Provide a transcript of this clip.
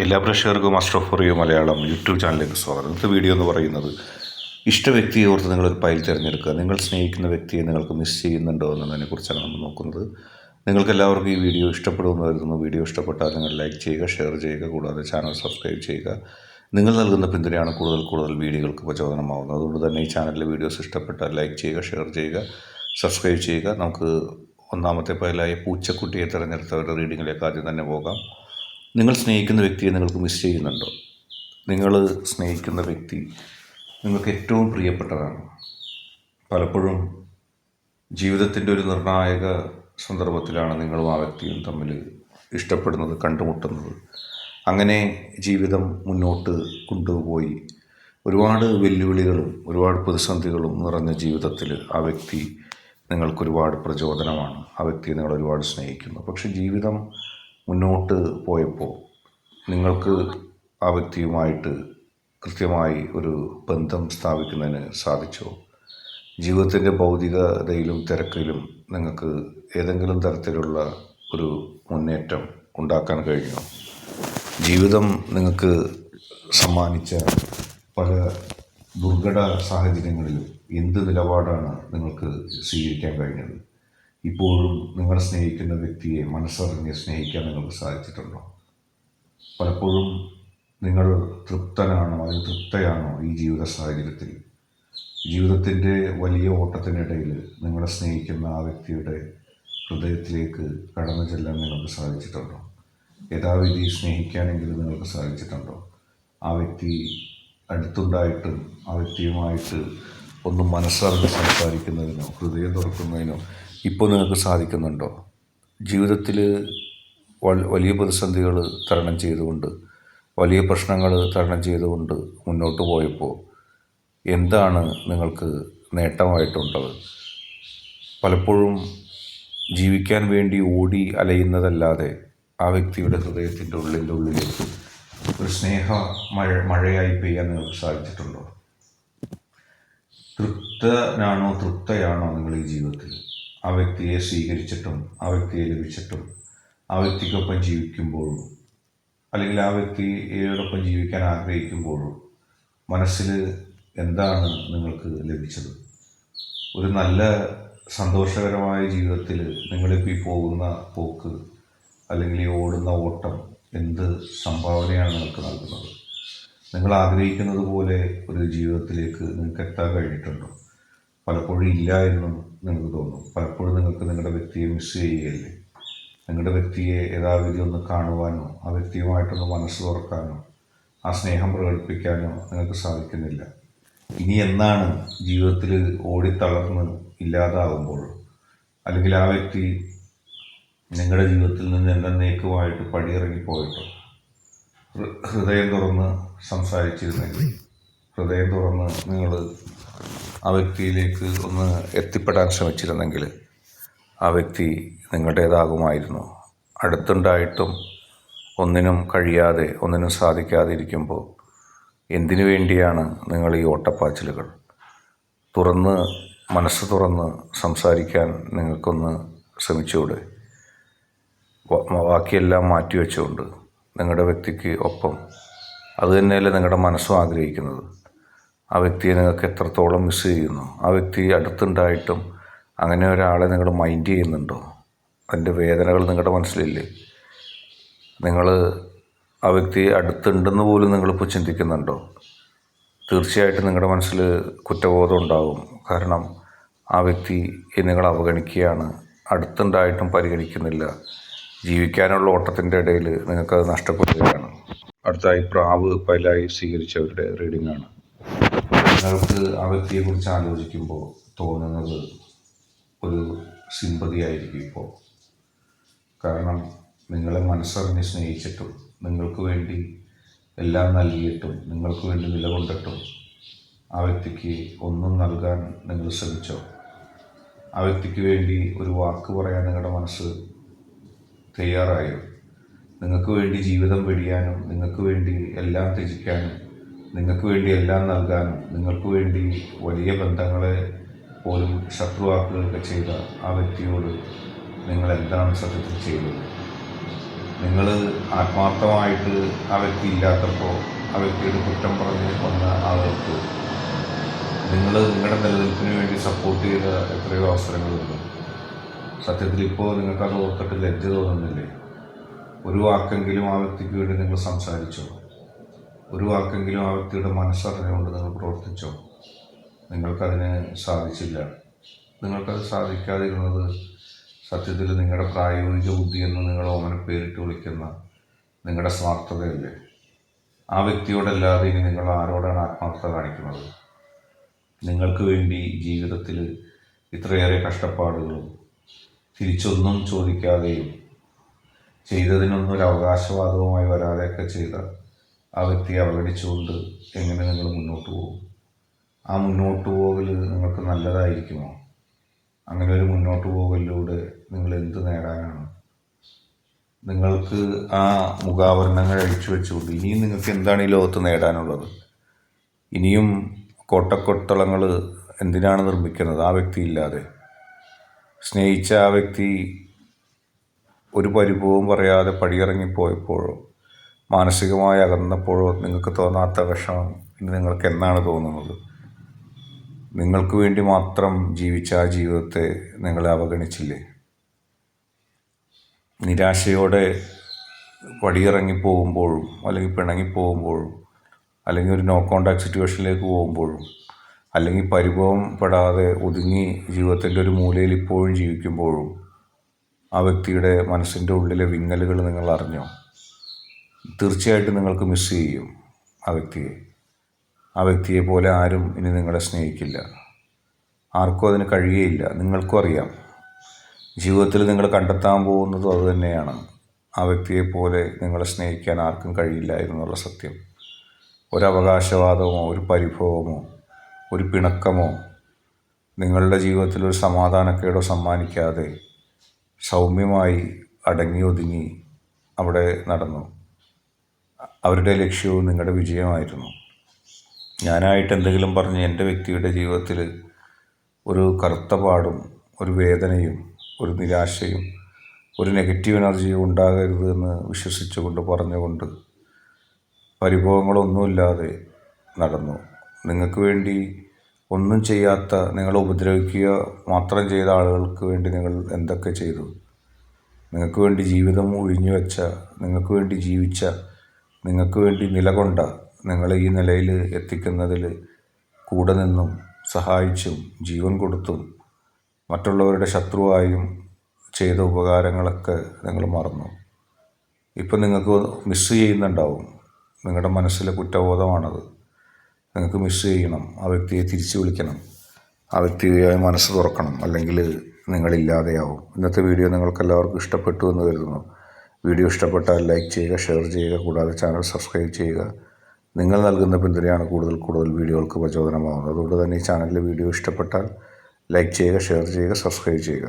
എല്ലാ പ്രേക്ഷകർക്കും astro for you Malayalam YouTube ചാനലിലേക്ക് സ്വാഗതം. ഇന്നത്തെ വീഡിയോ എന്ന് പറയുന്നത് ഇഷ്ട വ്യക്തിയെ ഓർത്ത് നിങ്ങളൊരു ഫയൽ തിരഞ്ഞെടുക്കുക. നിങ്ങൾ സ്നേഹിക്കുന്ന വ്യക്തിയെ നിങ്ങൾക്ക് മിസ് ചെയ്യുന്നുണ്ടോ എന്നതിനെ കുറിച്ചാണ് നമ്മൾ നോക്കുന്നത്. നിങ്ങൾക്ക് എല്ലാവർക്കും ഈ വീഡിയോ ഇഷ്ടപ്പെടുമെന്ന് കരുതുന്നു. വീഡിയോ ഇഷ്ടപ്പെട്ടാൽ നിങ്ങൾ ലൈക്ക് ചെയ്യുക ഷെയർ ചെയ്യുക കൂടാതെ ചാനൽ സബ്സ്ക്രൈബ് ചെയ്യുക. നിങ്ങൾ നൽകുന്ന പിന്തുണയാണ് കൂടുതൽ കൂടുതൽ വീഡിയോകൾക്ക് പ്രചോദനമാവുന്നത്. അതുകൊണ്ട് തന്നെ ഈ ചാനലിലെ വീഡിയോസ് ഇഷ്ടപ്പെട്ടാൽ ലൈക്ക് ചെയ്യുക ഷെയർ ചെയ്യുക സബ്സ്ക്രൈബ് ചെയ്യുക. നമുക്ക് ഒന്നാമത്തെ ഫയലായ പൂച്ചക്കുട്ടിയെ തിരഞ്ഞെടുത്തവരുടെ റീഡിങ്ങിലേക്ക് ആദ്യം തന്നെ പോകാം. നിങ്ങൾ സ്നേഹിക്കുന്ന വ്യക്തിയെ നിങ്ങൾക്ക് മിസ് ചെയ്യുന്നുണ്ടോ? നിങ്ങൾ സ്നേഹിക്കുന്ന വ്യക്തി നിങ്ങൾക്ക് ഏറ്റവും പ്രിയപ്പെട്ടതാണ്. പലപ്പോഴും ജീവിതത്തിന്റെ ഒരു നിർണായക സന്ദർഭത്തിലാണ് നിങ്ങളും ആ വ്യക്തിയും തമ്മിൽ ഇഷ്ടപ്പെടുന്നത് കണ്ടുമുട്ടുന്നത്. അങ്ങനെ ജീവിതം മുന്നോട്ട് കൊണ്ടുപോയി. ഒരുപാട് വെല്ലുവിളികളും ഒരുപാട് പ്രതിസന്ധികളും നിറഞ്ഞ ജീവിതത്തിൽ ആ വ്യക്തി നിങ്ങൾക്കൊരുപാട് പ്രചോദനമാണ്. ആ വ്യക്തിയെ നിങ്ങൾ ഒരുപാട് സ്നേഹിക്കുന്നു. പക്ഷേ ജീവിതം മുന്നോട്ട് പോയപ്പോൾ നിങ്ങൾക്ക് ആ വ്യക്തിയുമായിട്ട് കൃത്യമായി ഒരു ബന്ധം സ്ഥാപിക്കുന്നതിന് സാധിച്ചോ? ജീവിതത്തിന്റെ ഭൗതികതയിലും തിരക്കിലും നിങ്ങൾക്ക് ഏതെങ്കിലും തരത്തിലുള്ള ഒരു മുന്നേറ്റം ഉണ്ടാക്കാൻ കഴിഞ്ഞോ? ജീവിതം നിങ്ങൾക്ക് സമ്മാനിച്ച പല ദുർഘട സാഹചര്യങ്ങളിലും എന്ത് നിലപാടാണ് നിങ്ങൾക്ക് സ്വീകരിക്കാൻ കഴിഞ്ഞത്? ഇപ്പോഴും നിങ്ങൾ സ്നേഹിക്കുന്ന വ്യക്തിയെ മനസ്സറിഞ്ഞ് സ്നേഹിക്കാൻ നിങ്ങൾക്ക് സാധിച്ചിട്ടുണ്ടോ? പലപ്പോഴും നിങ്ങൾ തൃപ്തനാണോ അല്ലെങ്കിൽ തൃപ്തയാണോ ഈ ജീവിത സാഹചര്യത്തിൽ? ജീവിതത്തിന്റെ വലിയ ഓട്ടത്തിനിടയിൽ നിങ്ങളെ സ്നേഹിക്കുന്ന ആ വ്യക്തിയുടെ ഹൃദയത്തിലേക്ക് കടന്നു ചെല്ലാൻ നിങ്ങൾക്ക് സാധിച്ചിട്ടുണ്ടോ? യഥാവിധി സ്നേഹിക്കാനെങ്കിലും നിങ്ങൾക്ക് സാധിച്ചിട്ടുണ്ടോ? ആ വ്യക്തി അടുത്തുണ്ടായിട്ടും ആ വ്യക്തിയുമായിട്ട് ഒന്ന് മനസ്സറിഞ്ഞ് സംസാരിക്കുന്നതിനോ ഹൃദയം തുറക്കുന്നതിനോ ഇപ്പോൾ നിങ്ങൾക്ക് സാധിക്കുന്നുണ്ടോ? ജീവിതത്തിൽ വലിയ പ്രതിസന്ധികൾ തരണം ചെയ്തുകൊണ്ട് വലിയ പ്രശ്നങ്ങൾ തരണം ചെയ്തുകൊണ്ട് മുന്നോട്ട് പോയപ്പോൾ എന്താണ് നിങ്ങൾക്ക് നേട്ടമായിട്ടുള്ളത്? പലപ്പോഴും ജീവിക്കാൻ വേണ്ടി ഓടി അലയുന്നതല്ലാതെ ആ വ്യക്തിയുടെ ഹൃദയത്തിന്റെ ഉള്ളിന്റെ ഉള്ളിലേക്ക് ഒരു സ്നേഹ മഴ മഴയായി പെയ്യാൻ നിങ്ങൾക്ക് സാധിച്ചിട്ടുണ്ടോ? തൃപ്തനാണോ തൃപ്തയാണോ നിങ്ങൾ ഈ ജീവിതത്തിൽ? ആ വ്യക്തിയെ സ്വീകരിച്ചിട്ടും ആ വ്യക്തിയെ ലഭിച്ചിട്ടും ആ വ്യക്തിക്കൊപ്പം ജീവിക്കുമ്പോഴും അല്ലെങ്കിൽ ആ വ്യക്തിയോടൊപ്പം ജീവിക്കാൻ ആഗ്രഹിക്കുമ്പോഴും മനസ്സിൽ എന്താണ് നിങ്ങൾക്ക് ലഭിച്ചത്? ഒരു നല്ല സന്തോഷകരമായ ജീവിതത്തിൽ നിങ്ങളിപ്പോൾ ഈ പോകുന്ന പോക്ക് അല്ലെങ്കിൽ ഈ ഓടുന്ന ഓട്ടം എന്ത് സംഭാവനയാണ് നിങ്ങൾക്ക് നൽകുന്നത്? നിങ്ങൾ ആഗ്രഹിക്കുന്നത് പോലെ ഒരു ജീവിതത്തിലേക്ക് നിങ്ങൾക്ക് എത്താൻ കഴിഞ്ഞിട്ടുണ്ടോ? പലപ്പോഴും ഇല്ല എന്നും നിങ്ങൾക്ക് തോന്നും. പലപ്പോഴും നിങ്ങൾക്ക് നിങ്ങളുടെ വ്യക്തിയെ മിസ് ചെയ്യുകയല്ലേ നിങ്ങളുടെ വ്യക്തിയെ യഥാവിധി ഒന്ന് കാണുവാനോ ആ വ്യക്തിയുമായിട്ടൊന്ന് മനസ്സ് തുറക്കാനോ ആ സ്നേഹം പ്രകടിപ്പിക്കാനോ നിങ്ങൾക്ക് സാധിക്കുന്നില്ല. ഇനി എന്നാണ് ജീവിതത്തിൽ ഓടിത്തളർന്ന് ഇല്ലാതാകുമ്പോൾ അല്ലെങ്കിൽ ആ വ്യക്തി നിങ്ങളുടെ ജീവിതത്തിൽ നിന്ന് എന്നേക്കുമായിട്ട് പടിയിറങ്ങിപ്പോയിട്ടോ? ഹൃദയം തുറന്ന് സംസാരിച്ചിരുന്നെങ്കിൽ ഹൃദയം തുറന്ന് നിങ്ങൾ ആ വ്യക്തിയിലേക്ക് ഒന്ന് എത്തിപ്പെടാൻ ശ്രമിച്ചിരുന്നെങ്കിൽ ആ വ്യക്തി നിങ്ങളുടേതാകുമായിരുന്നു. അടുത്തുണ്ടായിട്ടും ഒന്നിനും കഴിയാതെ ഒന്നിനും സാധിക്കാതെ ഇരിക്കുമ്പോൾ എന്തിനു വേണ്ടിയാണ് നിങ്ങൾ ഈ ഓട്ടപ്പാച്ചിലുകൾ? തുറന്ന് മനസ്സ് തുറന്ന് സംസാരിക്കാൻ നിങ്ങൾക്കൊന്ന് ശ്രമിച്ചുകൂടെ? ബാക്കിയെല്ലാം മാറ്റിവെച്ചുകൊണ്ട് നിങ്ങളുടെ വ്യക്തിക്ക് ഒപ്പം. അത് നിങ്ങളുടെ മനസ്സും ആഗ്രഹിക്കുന്നത്. ആ വ്യക്തിയെ നിങ്ങൾക്ക് എത്രത്തോളം മിസ് ചെയ്യുന്നു. ആ വ്യക്തി അടുത്തുണ്ടായിട്ടും അങ്ങനെ ഒരാളെ നിങ്ങൾ മൈൻഡ് ചെയ്യുന്നുണ്ടോ? അതിന്റെ വേദനകൾ നിങ്ങളുടെ മനസ്സിലില്ലേ? നിങ്ങൾ ആ വ്യക്തി അടുത്തുണ്ടെന്ന് പോലും നിങ്ങളിപ്പോൾ ചിന്തിക്കുന്നുണ്ടോ? തീർച്ചയായിട്ടും നിങ്ങളുടെ മനസ്സിൽ കുറ്റബോധം ഉണ്ടാകും കാരണം ആ വ്യക്തി നിങ്ങൾ അവഗണിക്കുകയാണ്. അടുത്തുണ്ടായിട്ടും പരിഗണിക്കുന്നില്ല. ജീവിക്കാനുള്ള ഓട്ടത്തിന്റെ ഇടയിൽ നിങ്ങൾക്കത് നഷ്ടപ്പെടുകയാണ്. അടുത്തായി പ്രാവ് പലായി സ്വീകരിച്ചവരുടെ റീഡിംഗ് ആണ് നിങ്ങൾക്ക് ആ വ്യക്തിയെക്കുറിച്ച് ആലോചിക്കുമ്പോൾ തോന്നുന്നത് ഒരു സിമ്പതി ആയിരിക്കും ഇപ്പോൾ. കാരണം നിങ്ങളെ മനസ്സറിഞ്ഞ് സ്നേഹിച്ചിട്ടും നിങ്ങൾക്ക് വേണ്ടി എല്ലാം നൽകിയിട്ടും നിങ്ങൾക്ക് വേണ്ടി നിലകൊണ്ടിട്ടും ആ വ്യക്തിക്ക് ഒന്നും നൽകാൻ നിങ്ങൾ ശ്രമിച്ചോ? ആ വ്യക്തിക്ക് വേണ്ടി ഒരു വാക്ക് പറയാൻ നിങ്ങളുടെ മനസ്സ് തയ്യാറായോ നിങ്ങൾക്ക് വേണ്ടി ജീവിതം വെടിയാനും നിങ്ങൾക്ക് വേണ്ടി എല്ലാം ത്യജിക്കാനും നിങ്ങൾക്ക് വേണ്ടി എല്ലാം നൽകാനും നിങ്ങൾക്ക് വേണ്ടി വലിയ ബന്ധങ്ങളെ പോലും ശത്രുവാക്കുകയൊക്കെ ചെയ്ത ആ വ്യക്തിയോട് നിങ്ങൾ എന്താണ് സത്യത്തിൽ ചെയ്തത് നിങ്ങൾ ആത്മാർത്ഥമായിട്ട് ആ വ്യക്തി ഇല്ലാത്തപ്പോൾ ആ വ്യക്തിയുടെ കുറ്റം പറഞ്ഞ് വന്ന ആളുകൾക്ക് നിങ്ങൾ നിങ്ങളുടെ നിലനിൽപ്പിന് വേണ്ടി സപ്പോർട്ട് ചെയ്ത എത്രയോ അവസരങ്ങളുണ്ട്. സത്യത്തിൽ ഇപ്പോൾ നിങ്ങൾക്ക് അത് ഓർത്തിട്ട് ലജ്ജ തോന്നുന്നില്ലേ? ഒരു വാക്കെങ്കിലും ആ വ്യക്തിക്ക് വേണ്ടി നിങ്ങൾ സംസാരിച്ചോ? ഒരു വാക്കെങ്കിലും ആ വ്യക്തിയുടെ മനസ്സറിഞ്ഞുകൊണ്ട് നിങ്ങൾ പ്രവർത്തിച്ചോ? നിങ്ങൾക്കതിന് സാധിച്ചില്ല. നിങ്ങൾക്കത് സാധിക്കാതിരുന്നത് സത്യത്തിൽ നിങ്ങളുടെ പ്രായോഗിക ബുദ്ധി എന്ന് നിങ്ങൾ ഓമന പേരിട്ട് വിളിക്കുന്ന നിങ്ങളുടെ സ്വാർത്ഥതയല്ലേ? ആ വ്യക്തിയോടല്ലാതെ ഇനി നിങ്ങൾ ആരോടാണ് ആത്മാർത്ഥത കാണിക്കുന്നത്? നിങ്ങൾക്ക് വേണ്ടി ജീവിതത്തിൽ ഇത്രയേറെ കഷ്ടപ്പാടുകളും തിരിച്ചൊന്നും ചോദിക്കാതെയും ചെയ്തതിനൊന്നും ഒരു അവകാശവാദവുമായി വരാതെയൊക്കെ ചെയ്ത ആ വ്യക്തിയെ അവഗണിച്ചുകൊണ്ട് എങ്ങനെ നിങ്ങൾ മുന്നോട്ട് പോകും? ആ മുന്നോട്ട് പോകൽ നിങ്ങൾക്ക് നല്ലതായിരിക്കുമോ? അങ്ങനെ ഒരു മുന്നോട്ട് പോകലിലൂടെ നിങ്ങൾ എന്ത് നേടാനാണ്? നിങ്ങൾക്ക് ആ മുഖാവരണങ്ങൾ അഴിച്ചു വെച്ചുകൊണ്ട് ഇനിയും നിങ്ങൾക്ക് എന്താണ് ഈ ലോകത്ത് നേടാനുള്ളത്? ഇനിയും കോട്ടക്കൊട്ടളങ്ങൾ എന്തിനാണ് നിർമ്മിക്കുന്നത്? ആ വ്യക്തി ഇല്ലാതെ സ്നേഹിച്ച ആ വ്യക്തി ഒരു പരിഭവവും പറയാതെ പടിയിറങ്ങിപ്പോയപ്പോഴോ മാനസികമായി അകന്നപ്പോഴോ നിങ്ങൾക്ക് തോന്നാത്ത വിഷമം ഇനി നിങ്ങൾക്ക് എന്നാണ് തോന്നുന്നത്? നിങ്ങൾക്ക് വേണ്ടി മാത്രം ജീവിച്ച ആ ജീവിതത്തെ നിങ്ങൾ അവഗണിച്ചില്ലേ? നിരാശയോടെ പടിയിറങ്ങി പോകുമ്പോഴും അല്ലെങ്കിൽ പിണങ്ങി പോകുമ്പോഴും അല്ലെങ്കിൽ ഒരു നോ കോണ്ടാക്ട് സിറ്റുവേഷനിലേക്ക് പോകുമ്പോഴും അല്ലെങ്കിൽ പരിഭവം പെടാതെ ഒതുങ്ങി ജീവിതത്തിന്റെ ഒരു മൂലയിൽ ഇപ്പോഴും ജീവിക്കുമ്പോഴും ആ വ്യക്തിയുടെ മനസ്സിന്റെ ഉള്ളിലെ വിങ്ങലുകൾ നിങ്ങൾ അറിഞ്ഞോ? തീർച്ചയായിട്ടും നിങ്ങൾക്ക് മിസ് ചെയ്യും ആ വ്യക്തിയെ. ആ വ്യക്തിയെ പോലെ ആരും ഇനി നിങ്ങളെ സ്നേഹിക്കില്ല. ആർക്കും അതിന് കഴിയുകയില്ല നിങ്ങൾക്കും അറിയാം. ജീവിതത്തിൽ നിങ്ങൾ കണ്ടെത്താൻ പോകുന്നതും അതുതന്നെയാണ് ആ വ്യക്തിയെ പോലെ നിങ്ങളെ സ്നേഹിക്കാൻ ആർക്കും കഴിയില്ല എന്നുള്ള സത്യം. ഒരവകാശവാദമോ ഒരു പരിഭവമോ ഒരു പിണക്കമോ? നിങ്ങളുടെ ജീവിതത്തിൽ ഒരു സമാധാനക്കേടോ സമ്മാനിക്കാതെ സൗമ്യമായി അടങ്ങി ഒതുങ്ങി അവിടെ നടന്നു. അവരുടെ ലക്ഷ്യവും നിങ്ങളുടെ വിജയമായിരുന്നു. ഞാനായിട്ട് എന്തെങ്കിലും പറഞ്ഞ് എന്റെ വ്യക്തിയുടെ ജീവിതത്തിൽ ഒരു കറുത്ത പാടും ഒരു വേദനയും ഒരു നിരാശയും ഒരു നെഗറ്റീവ് എനർജിയും ഉണ്ടാകരുത് എന്ന് വിശ്വസിച്ചുകൊണ്ട് പറഞ്ഞുകൊണ്ട് പരിഭവങ്ങളൊന്നുമില്ലാതെ നടന്നു. നിങ്ങൾക്ക് വേണ്ടി ഒന്നും ചെയ്യാത്ത നിങ്ങളെ ഉപദ്രവിക്കുക മാത്രം ചെയ്ത ആളുകൾക്ക് വേണ്ടി നിങ്ങൾ എന്തൊക്കെ ചെയ്തു? നിങ്ങൾക്ക് വേണ്ടി ജീവിതം ഒഴിഞ്ഞു വെച്ച നിങ്ങൾക്ക് വേണ്ടി ജീവിച്ച നിങ്ങൾക്ക് വേണ്ടി നിലകൊണ്ട നിങ്ങളെ ഈ നിലയിൽ എത്തിക്കുന്നതിൽ കൂടെ നിന്നും സഹായിച്ചും ജീവൻ കൊടുത്തും മറ്റുള്ളവരുടെ ശത്രുവായും ചെയ്ത ഉപകാരങ്ങളൊക്കെ നിങ്ങൾ മറന്നു. ഇപ്പം നിങ്ങൾക്ക് മിസ് ചെയ്യുന്നുണ്ടാവും. നിങ്ങളുടെ മനസ്സിലെ കുറ്റബോധമാണത്. നിങ്ങൾക്ക് മിസ് ചെയ്യണം. ആ വ്യക്തിയെ തിരിച്ചു വിളിക്കണം. ആ വ്യക്തിയെ മനസ്സ് തുറക്കണം. അല്ലെങ്കിൽ നിങ്ങളില്ലാതെയാവും. ഇന്നത്തെ വീഡിയോ നിങ്ങൾക്കെല്ലാവർക്കും ഇഷ്ടപ്പെട്ടു എന്ന് കരുതുന്നു. വീഡിയോ ഇഷ്ടപ്പെട്ടാൽ ലൈക്ക് ചെയ്യുക ഷെയർ ചെയ്യുക. കൂടാതെ ചാനൽ സബ്സ്ക്രൈബ് ചെയ്യുക. നിങ്ങൾ നൽകുന്ന പിന്തുണയാണ് കൂടുതൽ കൂടുതൽ വീഡിയോകൾക്ക് പ്രചോദനമാകുന്നത് അതുകൊണ്ട് തന്നെ ഈ ചാനലിലെ വീഡിയോ ഇഷ്ടപ്പെട്ടാൽ ലൈക്ക് ചെയ്യുക ഷെയർ ചെയ്യുക സബ്സ്ക്രൈബ് ചെയ്യുക.